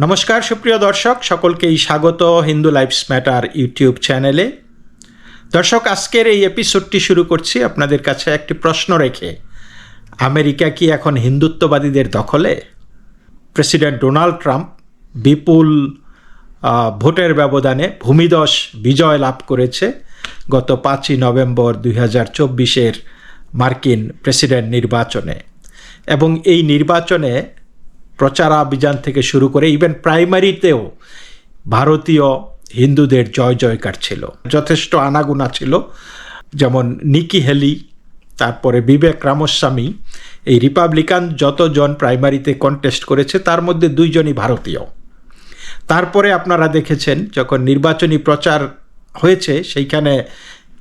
নমস্কার, সুপ্রিয় দর্শক, সকলকেই স্বাগত হিন্দু লাইফস ম্যাটার ইউটিউব চ্যানেলে। দর্শক, আজকের এই এপিসোডটি শুরু করছি আপনাদের কাছে একটি প্রশ্ন রেখে। আমেরিকা কি এখন হিন্দুত্ববাদীদের দখলে? প্রেসিডেন্ট ডোনাল্ড ট্রাম্প বিপুল ভোটের ব্যবধানে ভূমিদশ বিজয় লাভ করেছে। গত পাঁচই নভেম্বর দুই হাজার চব্বিশের মার্কিন প্রেসিডেন্ট নির্বাচনে। এবং এই নির্বাচনে প্রচারাভিযান থেকে শুরু করে ইভেন প্রাইমারিতেও ভারতীয় হিন্দুদের জয় জয়কার ছিল। যথেষ্ট আনাগুনা ছিল। যেমন নিকি হেলি, তারপরে বিবেক রামস্বামী, এই রিপাবলিকান যতজন প্রাইমারিতে কন্টেস্ট করেছে, তার মধ্যে দুইজনই ভারতীয়। তারপরে আপনারা দেখেছেন, যখন নির্বাচনী প্রচার হয়েছে, সেইখানে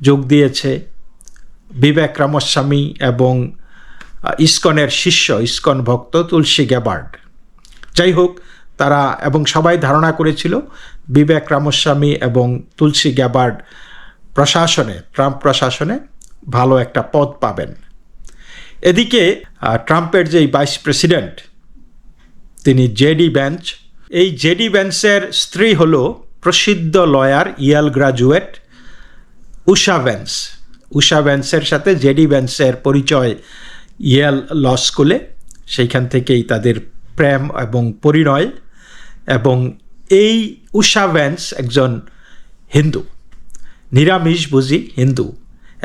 যোগ দিয়েছে বিবেক রামস্বামী এবং ইস্কনের শিষ্য, ইস্কন ভক্ত তুলসী গ্যাবার্ড যাই হোক তারা এবং সবাই ধারণা করেছিল বিবেক রামস্বামী এবং তুলসী গ্যাবার্ড প্রশাসনে, ট্রাম্প প্রশাসনে ভালো একটা পদ পাবেন। এদিকে ট্রাম্পের যেই ভাইস প্রেসিডেন্ট, তিনি জেডি বেঞ্চ এই জেডি বেঞ্চের স্ত্রী হল প্রসিদ্ধ lawyer Yale graduate Usha Vance Usha ভ্যান্সের সাথে জেডি ভ্যান্সের পরিচয় ইয়েল ল স্কুলে, সেইখান থেকেই তাদের প্রেম এবং পরিণয় এবং এই উষা ভ্যান্স একজন হিন্দু, নিরামিষ বুঝি হিন্দু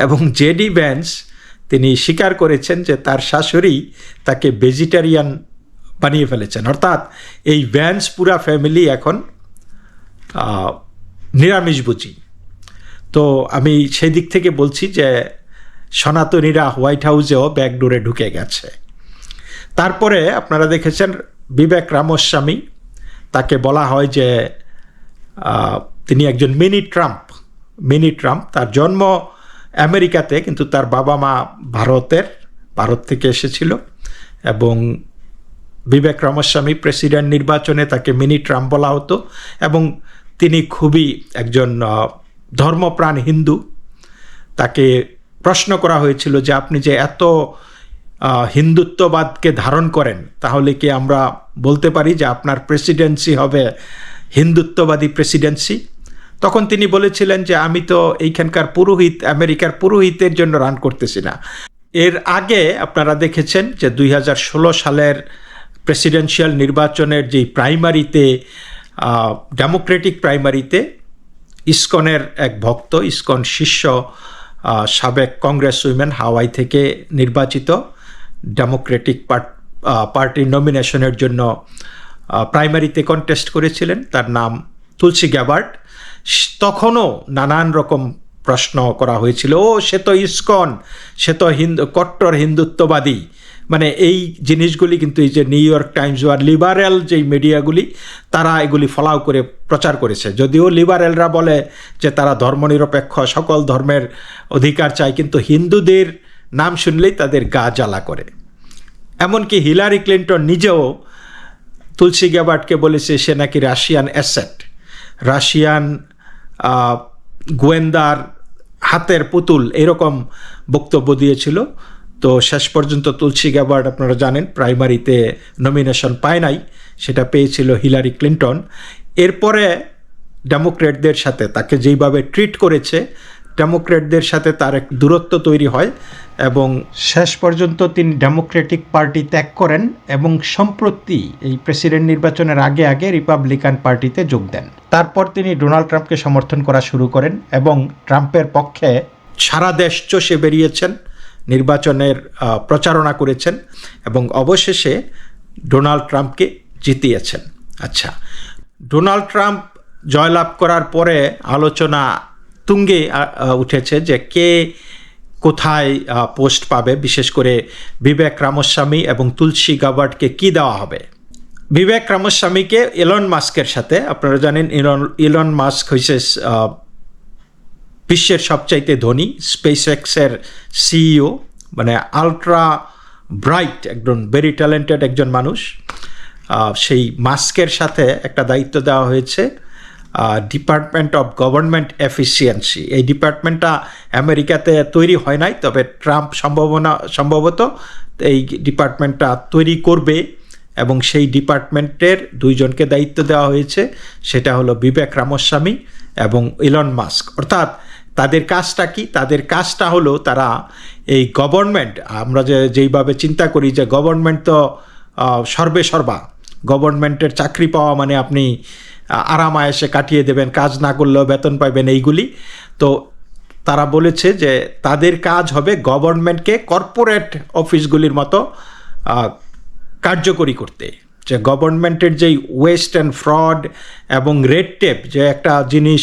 এবং জেডি ভ্যান্স তিনি স্বীকার করেছেন যে তার শাশুড়ি তাকে ভেজিটেরিয়ান বানিয়ে ফেলেছেন। অর্থাৎ এই ভ্যান্স পুরা ফ্যামিলি এখন নিরামিষ বুঝি। তো আমি সেই দিক থেকে বলছি যে সনাতনীরা হোয়াইট হাউসেও ব্যাকডোরে ঢুকে গেছে। তারপরে আপনারা দেখেছেন বিবেক রামস্বামী, তাকে বলা হয় যে তিনি একজন মিনি ট্রাম্প মিনি ট্রাম্প। তার জন্ম আমেরিকাতে, কিন্তু তার বাবা মা ভারতের, ভারত থেকে এসেছিল। এবং বিবেক রামস্বামী প্রেসিডেন্ট নির্বাচনে তাকে মিনি ট্রাম্প বলা হতো। এবং তিনি খুবই একজন ধর্মপ্রাণ হিন্দু। তাকে প্রশ্ন করা হয়েছিল যে, আপনি যে এত হিন্দুত্ববাদকে ধারণ করেন, তাহলে কি আমরা বলতে পারি যে আপনার প্রেসিডেন্সি হবে হিন্দুত্ববাদী প্রেসিডেন্সি তখন তিনি বলেছিলেন যে আমি তো এইখানকার পুরোহিত, আমেরিকার পুরোহিতের জন্য রান করতেছি না। এর আগে আপনারা দেখেছেন যে দুই হাজার ষোলো সালের প্রেসিডেন্সিয়াল নির্বাচনের যেই প্রাইমারিতে ডেমোক্রেটিক প্রাইমারিতে ইসকনের এক ভক্ত, ইসকন শিষ্য সাবেক কংগ্রেস উইমেন হাওয়াই থেকে নির্বাচিত। ডেমোক্রেটিক পার্ট- পার্টির নমিনেশনের জন্য প্রাইমারিতে কন্টেস্ট করেছিলেন। তার নাম তুলসী গ্যাবার্ট। তখনও নানান রকম প্রশ্ন করা হয়েছিল, ও, সে তো ইসকন, সে তো হিন্দু, কট্টর হিন্দুত্ববাদী। মানে এই জিনিসগুলি কিন্তু এই যে নিউ ইয়র্ক টাইমস বা লিবারেল যেই মিডিয়াগুলি তারা এগুলি ফলাও করে প্রচার করেছে। যদিও লিবারেলরা বলে যে তারা ধর্মনিরপেক্ষ, সকল ধর্মের অধিকার চায়, কিন্তু হিন্দুদের নাম শুনলেই তাদের গা জ্বালা করে। এমনকি হিলারি ক্লিন্টন নিজেও তুলসী গ্যাবার্টকে বলেছে, সে নাকি রাশিয়ান অ্যাসেট। রাশিয়ান গোয়েন্দার হাতের পুতুল, এরকম বক্তব্য দিয়েছিল। তো শেষ পর্যন্ত তুলসী গ্যাবার্ড আপনারা জানেন, প্রাইমারিতে নমিনেশন পায় নাই, সেটা পেয়েছিল হিলারি ক্লিন্টন। এরপরে ডেমোক্রেটদের সাথে তাকে যেইভাবে ট্রিট করেছে ডেমোক্রেটদের সাথে তার এক দূরত্ব তৈরি হয় এবং শেষ পর্যন্ত তিনি ডেমোক্রেটিক পার্টি ত্যাগ করেন এবং সম্প্রতি এই প্রেসিডেন্ট নির্বাচনের আগে আগে রিপাবলিকান পার্টিতে যোগ দেন। তারপর তিনি ডোনাল্ড ট্রাম্পকে সমর্থন করা শুরু করেন এবং ট্রাম্পের পক্ষে সারা দেশ চষে বেরিয়েছেন নির্বাচনের প্রচারণা করেছেন এবং অবশেষে ডোনাল্ড ট্রাম্পকে জিতিয়েছেন। আচ্ছা ডোনাল্ড ট্রাম্প জয়লাভ করার পরে আলোচনা তুঙ্গে উঠেছে যে কে কোথায় পোস্ট পাবে, বিশেষ করে বিবেক রামস্বামী এবং তুলসী গাবার্টকে কি দেওয়া হবে? বিবেক রামস্বামীকে এলন মাস্কের সাথে, আপনারা জানেন ইলন ইলন মাস্ক হয়েছে বিশ্বের সবচাইতে ধনী স্পেস এক্সের সিইও মানে আলট্রা ব্রাইট একজন ভেরি ট্যালেন্টেড একজন মানুষ। সেই মাস্কের সাথে একটা দায়িত্ব দেওয়া হয়েছে। ডিপার্টমেন্ট অফ গভর্নমেন্ট এফিসিয়েন্সি এই ডিপার্টমেন্টটা আমেরিকাতে তৈরি হয় নাই, তবে ট্রাম্প সম্ভাবনা, সম্ভবত এই ডিপার্টমেন্টটা তৈরি করবে এবং সেই ডিপার্টমেন্টের দুইজনকে দায়িত্ব দেওয়া হয়েছে, সেটা হলো বিবেক রামস্বামী এবং ইলন মাস্ক অর্থাৎ তাদের কাজটা কি? তাদের কাজটা হলো তারা এই গভর্নমেন্ট আমরা যে, যেইভাবে চিন্তা করি যে গভর্নমেন্ট তো সর্বে সর্বা। গভর্নমেন্টের চাকরি পাওয়া মানে আপনি আহ, আরাম আয়েসে কাটিয়ে দেবেন কাজ না করলেও বেতন পাবেন এইগুলি। তো তারা বলেছে যে তাদের কাজ হবে গভর্নমেন্টকে কর্পোরেট অফিসগুলির মতো কার্যকরী করতে। যে গভর্নমেন্টের যেই ওয়েস্ট অ্যান্ড ফ্রড এবং রেড টেপ যে একটা জিনিস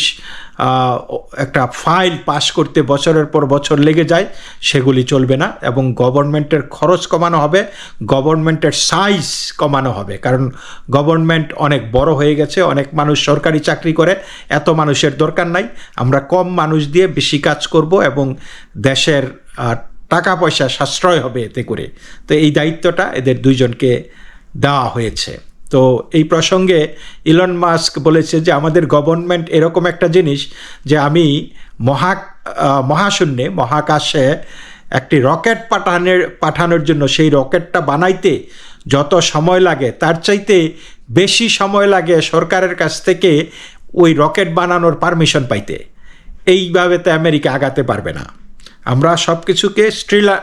একটা ফাইল পাস করতে বছরের পর বছর লেগে যায়, সেগুলি চলবে না এবং গভর্নমেন্টের খরচ কমানো হবে, গভর্নমেন্টের সাইজ কমানো হবে। কারণ গভর্নমেন্ট অনেক বড় হয়ে গেছে, অনেক মানুষ সরকারি চাকরি করে, এত মানুষের দরকার নাই। আমরা কম মানুষ দিয়ে বেশি কাজ করব এবং দেশের টাকা পয়সা সাশ্রয় হবে এতে করে। তো এই দায়িত্বটা এদের দুইজনকে দেওয়া হয়েছে। তো এই প্রসঙ্গে ইলন মাস্ক বলেছে যে, আমাদের গভর্নমেন্ট এরকম একটা জিনিস যে, আমি মহা মহাশূন্যে, মহাকাশে একটি রকেট পাঠানোর পাঠানোর জন্য সেই রকেটটা বানাইতে যত সময় লাগে, তার চাইতে বেশি সময় লাগে সরকারের কাছ থেকে ওই রকেট বানানোর পারমিশন পাইতে। এইভাবে তো আমেরিকা আগাতে পারবে না। আমরা সব কিছুকে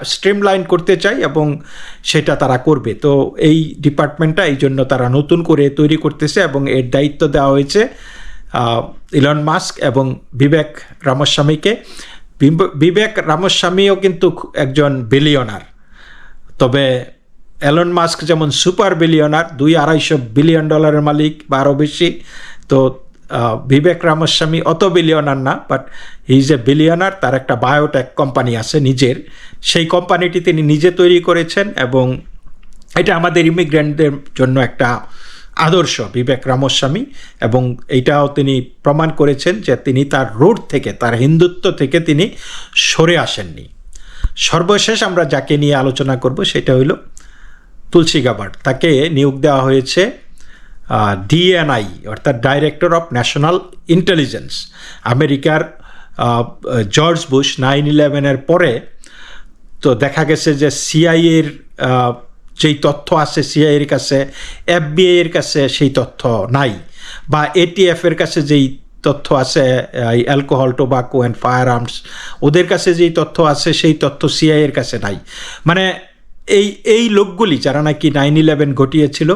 স্ট্রিমলাইন করতে চাই এবং সেটা তারা করবে। তো এই ডিপার্টমেন্টটা এই জন্য তারা নতুন করে তৈরি করতেছে এবং এর দায়িত্ব দেওয়া হয়েছে ইলন মাস্ক এবং বিবেক রামস্বামীকে। বিব- বিবেক রামস্বামীও কিন্তু একজন বিলিয়নার। তবে এলন মাস্ক যেমন সুপার বিলিয়নার, দুই আড়াইশো বিলিয়ন ডলারের মালিক বা আরও বেশি, তো বিবেক রামস্বামী অত বিলিয়নার না but he is a billionaire তার একটা বায়োটেক কোম্পানি আছে নিজের। সেই কোম্পানিটি তিনি নিজে তৈরি করেছেন এবং এটা আমাদের ইমিগ্রেন্টদের জন্য একটা আদর্শ, বিবেক রামস্বামী। এবং এইটাও তিনি প্রমাণ করেছেন যে তিনি তার রোড থেকে, তার হিন্দুত্ব থেকে তিনি সরে আসেননি। সর্বশেষ আমরা যাকে নিয়ে আলোচনা করব সেটা হইল তুলসী গাবার্ড তাকে নিয়োগ দেওয়া হয়েছে ডিএনআই অর্থাৎ ডাইরেক্টর অফ ন্যাশনাল ইন্টেলিজেন্স আমেরিকার জর্জ বুশ নাইন ইলেভেনের পরে তো দেখা গেছে যে সিআইএর যেই তথ্য আছে সিআইএর কাছে এফবিআই এর কাছে সেই তথ্য নাই। বা এটিএফের কাছে যেই তথ্য আছে alcohol tobacco and firearms ওদের কাছে যেই তথ্য আছে, সেই তথ্য সিআইয়ের কাছে নাই। মানে এই এই লোকগুলি যারা নাকি নাইন ইলেভেন ঘটিয়েছিল,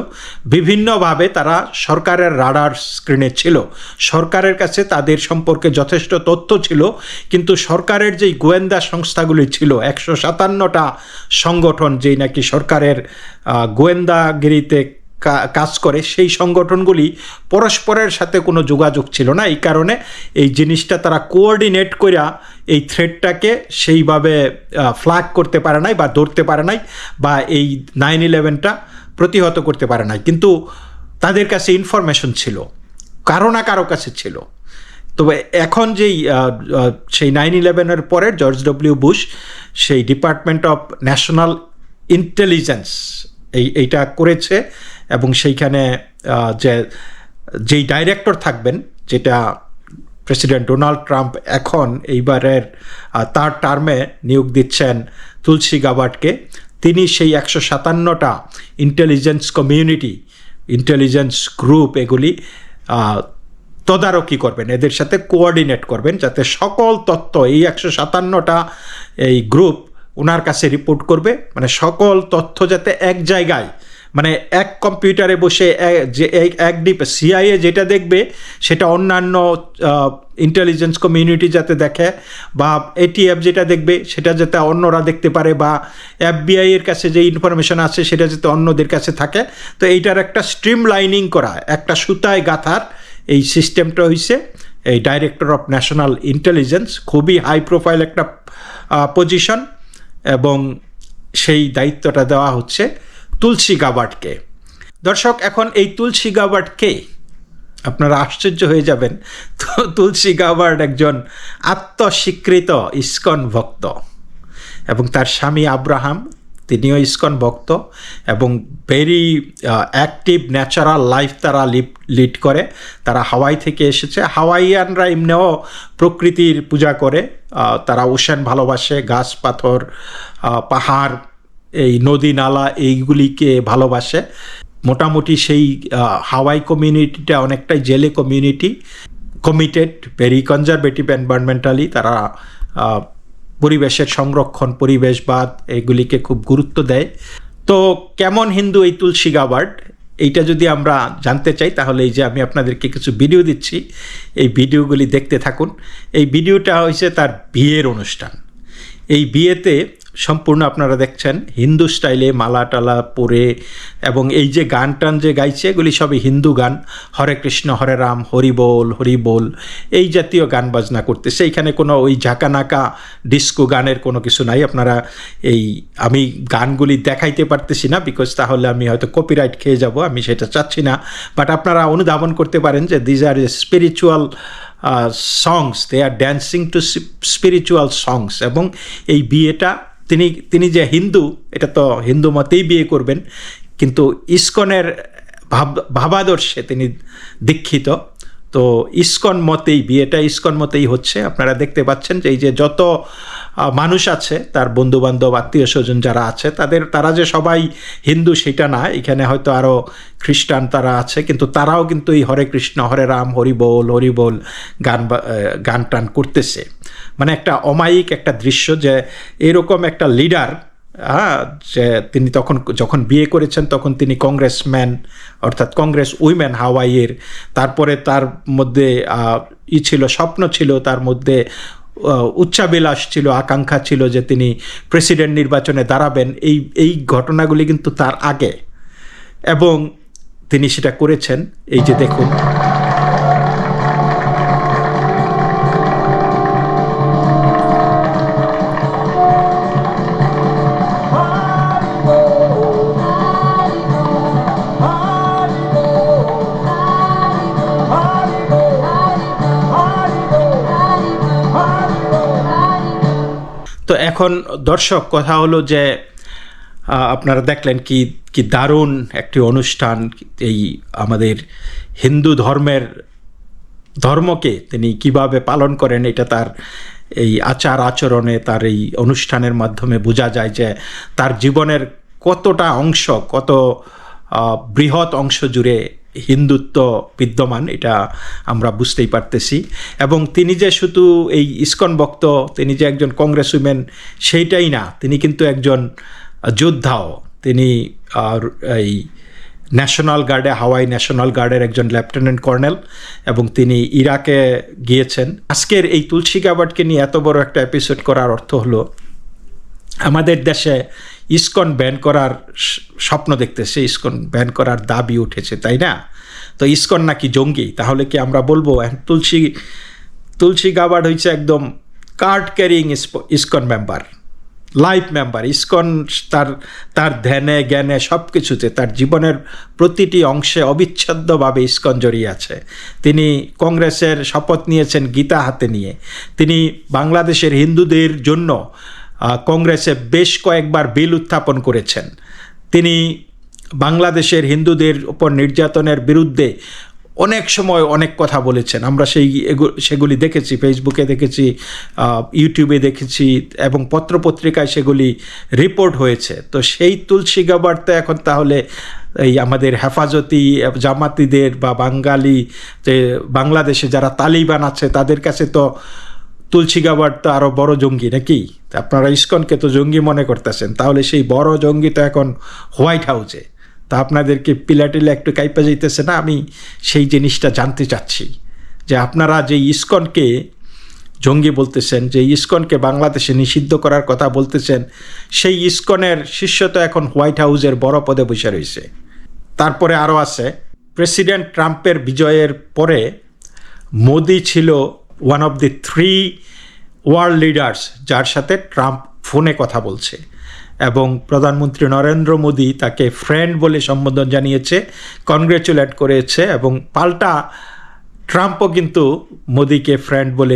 বিভিন্নভাবে তারা সরকারের রাডার স্ক্রিনে ছিল। সরকারের কাছে তাদের সম্পর্কে যথেষ্ট তথ্য ছিল, কিন্তু সরকারের যেই গোয়েন্দা সংস্থাগুলি ছিল, একশো সাতান্নটা সংগঠন যেই নাকি সরকারের গোয়েন্দাগিরিতে কাজ করে, সেই সংগঠনগুলি পরস্পরের সাথে কোনো যোগাযোগ ছিল না। এই কারণে এই জিনিসটা তারা কোঅর্ডিনেট কইরা এই থ্রেডটাকে সেইভাবে ফ্ল্যাগ করতে পারে নাই বা ধরতে পারে নাই বা এই নাইন ইলেভেনটা প্রতিহত করতে পারে নাই। কিন্তু তাদের কাছে ইনফরমেশন ছিল, কারও না কারও কাছে ছিল। তবে এখন যেই সেই নাইন ইলেভেনের পরে জর্জ ডব্লিউ বুশ, সেই ডিপার্টমেন্ট অফ ন্যাশনাল ইন্টেলিজেন্স, এই, এইটা করেছে। এবং সেইখানে যে, যেই ডাইরেক্টর থাকবেন, যেটা প্রেসিডেন্ট ডোনাল্ড ট্রাম্প এখন এইবারের তার টার্মে নিয়োগ দিচ্ছেন তুলসী গাবার্ডকে তিনি সেই একশো সাতান্নটা ইন্টেলিজেন্স কমিউনিটি ইন্টেলিজেন্স গ্রুপ এগুলি তদারকি করবেন, এদের সাথে কোঅর্ডিনেট করবেন, যাতে সকল তথ্য এই একশো সাতান্নটা, এই গ্রুপ ওনার কাছে রিপোর্ট করবে মানে সকল তথ্য যাতে এক জায়গায় মানে এক কম্পিউটারে বসে যে এক- ডিপ সিআইএ যেটা দেখবে, সেটা অন্যান্য ইন্টেলিজেন্স কমিউনিটি যাতে দেখে, বা এটিএফ যেটা দেখবে, সেটা যাতে অন্যরা দেখতে পারে, বা এফবিআই এর কাছে যে ইনফরমেশন আছে, সেটা যাতে অন্যদের কাছে থাকে। তো এইটার একটা স্ট্রিম লাইনিং করা, একটা সুতায় গাথার এই সিস্টেমটা হয়েছে এই ডাইরেক্টর অফ ন্যাশনাল ইন্টেলিজেন্স খুবই হাই প্রোফাইল একটা পজিশন এবং সেই দায়িত্বটা দেওয়া হচ্ছে। তুলসী গাবার্ডকে দর্শক, এখন এই তুলসী গাবার্ড কে আপনারা আশ্চর্য হয়ে যাবেন। তো তুলসী গাবার্ড একজন আত্মস্বীকৃত ইস্কন ভক্ত এবং তার স্বামী আব্রাহাম, তিনিও ইস্কন ভক্ত এবং ভেরি অ্যাক্টিভ ন্যাচারাল লাইফ তারা লিড করে। তারা হাওয়াই থেকে এসেছে। হাওয়াইয়ানরা এমনিও প্রকৃতির পূজা করে। তারা ওশান ভালোবাসে, গাছ পাথর পাহাড় এই নদী, নালা এইগুলিকে ভালোবাসে। মোটামুটি সেই হাওয়াই কমিউনিটিটা অনেকটাই জেলে community committed very conservative environmentally তারা পরিবেশের সংরক্ষণ, পরিবেশবাদ এগুলিকে খুব গুরুত্ব দেয়। তো কেমন হিন্দু এই তুলসী গাবার্ড? এইটা যদি আমরা জানতে চাই, তাহলে এই যে আমি আপনাদেরকে কিছু ভিডিও দিচ্ছি, এই ভিডিওগুলি দেখতে থাকুন। এই ভিডিওটা হয়েছে তার বিয়ের অনুষ্ঠান। এই বিয়েতে সম্পূর্ণ আপনারা দেখছেন হিন্দু স্টাইলে মালা টালা পরে এবং এই যে গান টান যে গাইছে, এগুলি সবই হিন্দু গান। হরে কৃষ্ণ, হরে রাম, হরি বল হরি বল, এই জাতীয় গান বাজনা করতেছে। এইখানে কোনো ওই ঝাঁকানাকা ডিস্কো গানের কোনো কিছু নাই। আপনারা এই আমি গানগুলি দেখাইতে পারতেছি না বিকজ তাহলে আমি হয়তো কপিরাইট খেয়ে যাব, আমি সেটা চাচ্ছি না। বাট আপনারা অনুধাবন করতে পারেন যে these are spiritual songs they are dancing to spiritual songs এবং এই বিয়েটা তিনি তিনি যে হিন্দু, এটা তো হিন্দু মতেই বিয়ে করবেন, কিন্তু ইস্কনের ভাব, ভাবাদর্শে তিনি দীক্ষিত। তো ইস্কন মতেই, বিয়েটা ইস্কন মতেই হচ্ছে। আপনারা দেখতে পাচ্ছেন যে এই যে যত মানুষ আছে, তার বন্ধু বান্ধব আত্মীয় স্বজন যারা আছে, তাদের, তারা যে সবাই হিন্দু, সেটা না। এখানে হয়তো আরও খ্রিস্টান তারা আছে, কিন্তু তারাও কিন্তু এই হরে কৃষ্ণ, হরে রাম, হরি বল হরি বল গান গান টান করতেছে। মানে একটা অমায়িক একটা দৃশ্য যে এরকম একটা লিডার হ্যাঁ যে তিনি তখন যখন বিয়ে করেছেন তখন তিনি কংগ্রেসম্যান অর্থাৎ কংগ্রেস উইমেন হাওয়াইয়ের। তারপরে তার মধ্যে ই ছিল, স্বপ্ন ছিল, তার মধ্যে উচ্চাবিলাস ছিল, আকাঙ্ক্ষা ছিল যে তিনি প্রেসিডেন্ট নির্বাচনে দাঁড়াবেন। এই এই ঘটনাগুলি কিন্তু তার আগে। এবং তিনি সেটা করেছেন। এই যে দেখুন। এখন দর্শক, কথা হলো যে আপনারা দেখলেন কি কি দারুণ একটি অনুষ্ঠান, এই আমাদের হিন্দু ধর্মের, ধর্মকে তিনি কীভাবে পালন করেন, এটা তার এই আচার আচরণে, তার এই অনুষ্ঠানের মাধ্যমে বোঝা যায় যে, তার জীবনের কতটা অংশ, কত বৃহৎ অংশ জুড়ে হিন্দুত্ব বিদ্যমান, এটা আমরা বুঝতেই পারতেছি। এবং তিনি যে শুধু এই ইস্কন ভক্ত, তিনি যে একজন কংগ্রেস উইমেন সেইটাই না। তিনি কিন্তু একজন যোদ্ধাও। তিনি, আর এই ন্যাশনাল গার্ডে, হাওয়াই ন্যাশনাল গার্ডের একজন লেফটেন্যান্ট কর্নেল এবং তিনি ইরাকে গিয়েছেন। আজকের এই তুলসী গাবার্ডকে নিয়ে এত বড় একটা এপিসোড করার অর্থ হলো, আমাদের দেশে ইসকন ব্যান করার স্বপ্ন দেখতেছে, ইস্কন ব্যান করার দাবি উঠেছে, তাই না? তো ইসকন নাকি জঙ্গি? তাহলে কি আমরা বলব তুলসী তুলসী গাবার্ড হয়েছে একদম card carrying ISKCON member, life member. ISKCON তার তার ধ্যানে, জ্ঞানে সব কিছুতে তার জীবনের প্রতিটি অংশে অবিচ্ছেদ্যভাবে ইস্কন জড়িয়ে আছে। তিনি কংগ্রেসের শপথ নিয়েছেন গীতা হাতে নিয়ে। তিনি বাংলাদেশের হিন্দুদের জন্য কংগ্রেসে বেশ কয়েকবার বিল উত্থাপন করেছেন। তিনি বাংলাদেশের হিন্দুদের উপর নির্যাতনের বিরুদ্ধে অনেক সময় অনেক কথা বলেছেন। আমরা সেই সেগুলি দেখেছি, ফেসবুকে দেখেছি ইউটিউবে দেখেছি এবং পত্রপত্রিকায় সেগুলি রিপোর্ট হয়েছে। তো সেই তুলসী গাবার্তা এখন তাহলে এই আমাদের হেফাজতি জামাতিদের বা বাঙালি যে বাংলাদেশে যারা তালিবান আছে, তাদের কাছে তো তুলসী গাবার তো আরও বড় জঙ্গি নাকি? আপনারা ইস্কনকে তো জঙ্গি মনে করতেছেন, তাহলে সেই বড় জঙ্গি তো এখন হোয়াইট হাউসে। তা আপনাদেরকে পিলাটিলে একটু কাইপা যাইতেছে না, আমি সেই জিনিসটা জানতে চাচ্ছি। যে আপনারা যে ইস্কনকে জঙ্গি বলতেছেন, যে ইস্কনকে বাংলাদেশে নিষিদ্ধ করার কথা বলতেছেন, সেই ইস্কনের শিষ্য তো এখন হোয়াইট হাউসের বড় পদে বসে রয়েছে। তারপরে আরও আছে, প্রেসিডেন্ট ট্রাম্পের বিজয়ের পরে মোদি ছিল one of the three world leaders যার সাথে ট্রাম্প ফোনে কথা বলছে। এবং প্রধানমন্ত্রী নরেন্দ্র মোদি তাকে ফ্রেন্ড বলে সম্বোধন জানিয়েছে কনগ্রেচুলেট করেছে এবং পাল্টা ট্রাম্পও কিন্তু মোদিকে ফ্রেন্ড বলে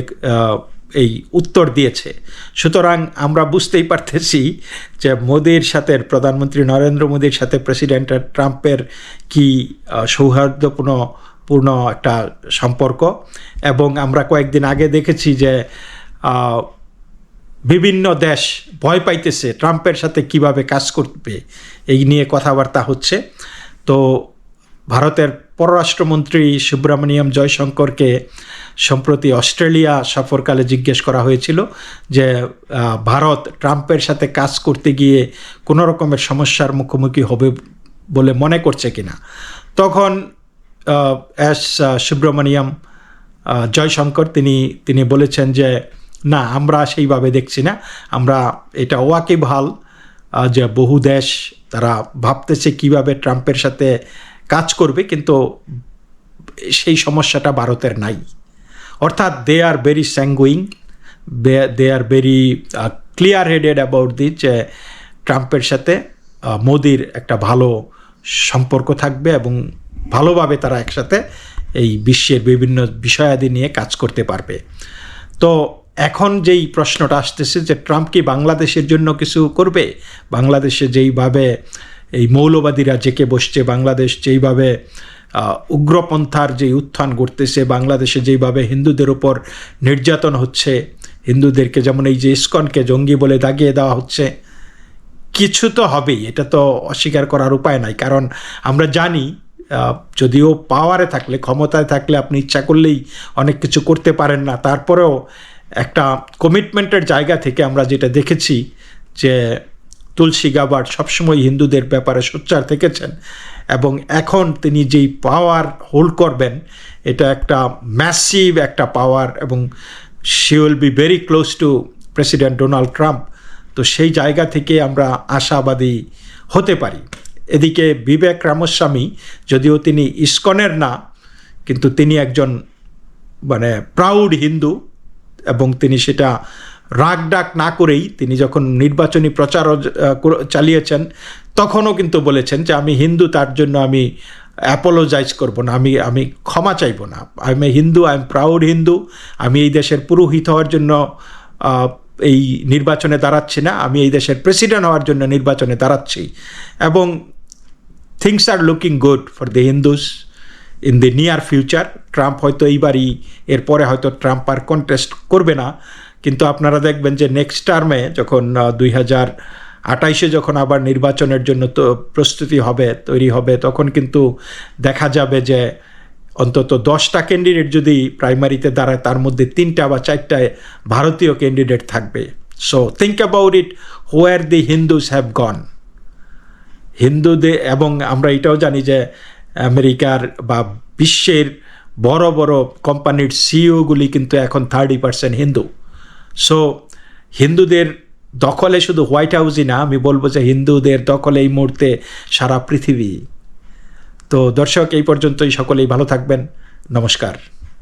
এই উত্তর দিয়েছে। সুতরাং আমরা বুঝতেই পারতেছি যে মোদির সাথে, প্রধানমন্ত্রী নরেন্দ্র মোদির সাথে প্রেসিডেন্ট ট্রাম্পের কি সৌহার্দ্যপূর্ণ পূর্ণ একটা সম্পর্ক এবং আমরা কয়েকদিন আগে দেখেছি যে বিভিন্ন দেশ ভয় পাইতেছে ট্রাম্পের সাথে কীভাবে কাজ করবে, এই নিয়ে কথাবার্তা হচ্ছে। তো ভারতের পররাষ্ট্রমন্ত্রী সুব্রমণিয়াম জয়শঙ্করকে সম্প্রতি অস্ট্রেলিয়া সফরকালে জিজ্ঞেস করা হয়েছিল যে ভারত ট্রাম্পের সাথে কাজ করতে গিয়ে কোনো রকমের সমস্যার মুখোমুখি হবে বলে মনে করছে কিনা। তখন এস সুব্রমণিয়াম জয়শঙ্কর তিনি তিনি বলেছেন যে না আমরা সেইভাবে দেখছি না। আমরা এটা ওয়াকিবহাল আহ, যে বহু দেশ তারা ভাবতেছে কীভাবে ট্রাম্পের সাথে কাজ করবে কিন্তু সেই সমস্যাটা ভারতের নাই। অর্থাৎ they are very sanguine they are very clear headed about the যে ট্রাম্পের সাথে মোদির একটা ভালো সম্পর্ক থাকবে এবং ভালোভাবে তারা একসাথে এই বিশ্বের বিভিন্ন বিষয়াদি নিয়ে কাজ করতে পারবে। তো এখন যেই প্রশ্নটা আসতেছে যে ট্রাম্প কি বাংলাদেশের জন্য কিছু করবে? বাংলাদেশে যেইভাবে এই মৌলবাদীরা জেকে বসছে, বাংলাদেশ যেইভাবে উগ্রপন্থার যে উত্থান ঘটতেছে, বাংলাদেশে যেইভাবে হিন্দুদের উপর নির্যাতন হচ্ছে, হিন্দুদেরকে যেমন এই যে ইস্কনকে জঙ্গি বলে দাগিয়ে দেওয়া হচ্ছে, কিছু তো হবেই, এটা তো অস্বীকার করার উপায় নাই। কারণ আমরা জানি যদিও পাওয়ারে থাকলে, ক্ষমতায় থাকলে আপনি ইচ্ছা করলেই অনেক কিছু করতে পারেন না। তারপরেও একটা কমিটমেন্টের জায়গা থেকে আমরা যেটা দেখেছি যে তুলসী গাবার্ড সবসময় হিন্দুদের ব্যাপারে সোচ্চার থেকেছেন এবং এখন তিনি যেই পাওয়ার হোল্ড করবেন, এটা একটা ম্যাসিভ একটা পাওয়ার এবং she will be very close to president Donald Trump তো সেই জায়গা থেকে আমরা আশাবাদী হতে পারি। এদিকে বিবেক রামস্বামী যদিও তিনি ইস্কনের না কিন্তু তিনি একজন মানে প্রাউড হিন্দু এবং তিনি সেটা রাগ ডাক না করেই তিনি যখন নির্বাচনী প্রচারও আহ, চালিয়েছেন তখনও কিন্তু বলেছেন যে আমি হিন্দু তার জন্য আমি অ্যাপোলোজাইজ করব না আমি আমি ক্ষমা চাইব না। I a Hindu I am proud Hindu আমি এই দেশের পুরোহিত হওয়ার জন্য এই নির্বাচনে দাঁড়াচ্ছি না আমি এই দেশের প্রেসিডেন্ট হওয়ার জন্য নির্বাচনে দাঁড়াচ্ছি। এবং things are looking good for the Hindus in the near future Trump হয়তো এইবারই, এরপরে হয়তো ট্রাম্প আর কন্টেস্ট করবে না। কিন্তু আপনারা দেখবেন যে নেক্সট টার্মে যখন দুই হাজার আটাইশে যখন আবার নির্বাচনের জন্য তো প্রস্তুতি হবে, তৈরি হবে, তখন কিন্তু দেখা যাবে যে অন্তত দশটা ক্যান্ডিডেট যদি প্রাইমারিতে দাঁড়ায়, তার মধ্যে তিনটা বা চারটায় ভারতীয় ক্যান্ডিডেট থাকবে। So think about it where the Hindus have gone হিন্দুদের এবং আমরা এটাও জানি যে আমেরিকার বা বিশ্বের বড় বড় কোম্পানির সিইওগুলি কিন্তু এখন থার্টি পার্সেন্ট হিন্দু। সো হিন্দুদের দখলে শুধু হোয়াইট হাউসই না, আমি বলব যে হিন্দুদের দখলে এই মুহূর্তে সারা পৃথিবী। তো দর্শক, এই পর্যন্তই, সকলেই ভালো থাকবেন। নমস্কার।